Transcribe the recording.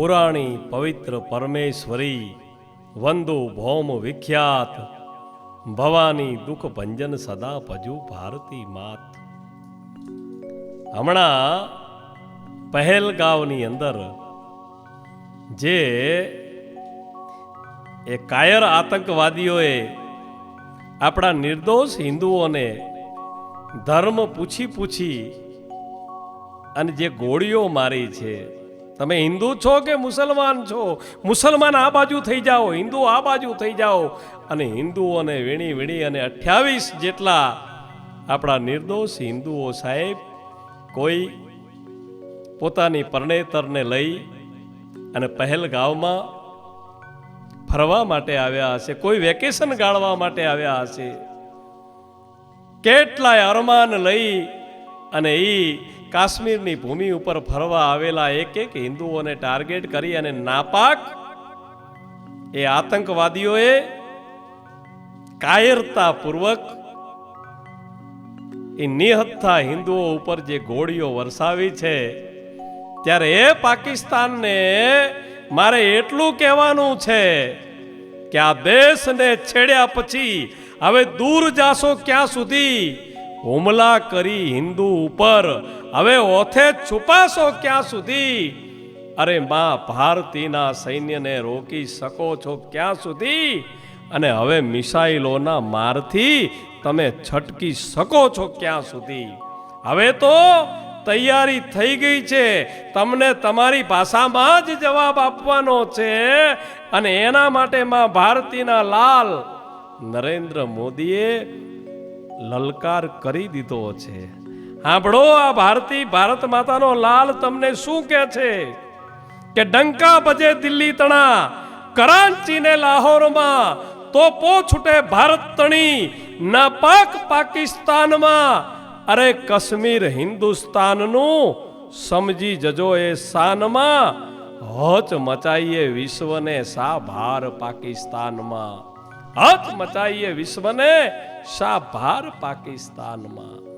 પુરાણી પવિત્ર પરમેશ્વરી, વંદુ ભૌમ વિખ્યાત, ભવાની દુઃખ ભંજન સદા ભજુ ભારતી માત. હમણાં પહેલગાંવની અંદર જે એ કાયર આતંકવાદીઓએ આપણા નિર્દોષ હિન્દુઓને ધર્મ પૂછી પૂછી અને જે ગોળીઓ મારી છે તમે હિન્દુ છો કે મુસલમાન છો? મુસલમાન આ બાજુ થઈ જાઓ, હિન્દુ આ બાજુ થઈ જાઓ. અને હિન્દુઓને વીણી વીણી અને અઠ્યાવીસ જેટલા આપણા નિર્દોષ હિન્દુઓ સાહેબ કોઈ પોતાની પરણેતરને લઈ અને પહેલગાંવમાં ફરવા માટે આવ્યા હશે, કોઈ વેકેશન ગાળવા માટે આવ્યા હશે. કેટલાય અરમાન લઈ અને એ કાશ્મીરની ભૂમિ ઉપર ફરવા આવેલા એક એક હિન્દુઓને ટાર્ગેટ કરી અને નાપાક એ આતંકવાદીઓએ કાયરતાપૂર્વક એ નિહત્થા હિન્દુઓ ઉપર જે ગોળીઓ વરસાવી છે, ત્યારે એ પાકિસ્તાનને મારે એટલું કહેવાનું છે કે આ દેશને છેડ્યા પછી હવે દૂર જાશો ક્યાં સુધી? હુમલા કરી હિન્દુ ઉપર હવે ઓથે છુપાશો ક્યાં સુધી? અરે માં, ભારતીના સૈન્યને રોકી શકો છો ક્યાં સુધી? અને હવે મિસાઇલોના મારથી તમે છટકી શકો છો ક્યાં સુધી? હવે તો તૈયારી થઈ ગઈ છે. તમને તમારી ભાષામાં જ જવાબ આપવાનો છે. અને એના માટે માં ભારતીના લાલ નરેન્દ્ર મોદીએ લલકાર કરી દીધો છે. સાંભળો આ ભારતી ભારત માતાનો લાલ તમને શું કહે છે? કે ડંકા બજે દિલ્હી તણા કરાંચી ને લાહોરમાં તોપો છૂટે ભારત તણી, ના પાક પાકિસ્તાનમાં. અરે કાશ્મીર હિન્દુસ્તાનનું સમજી જજો એ શાનમાં હચ મચાઈએ વિશ્વને સા ભાર પાકિસ્તાનમાં. હચ મચાઈએ વિશ્વને સા ભાર પાકિસ્તાનમાં.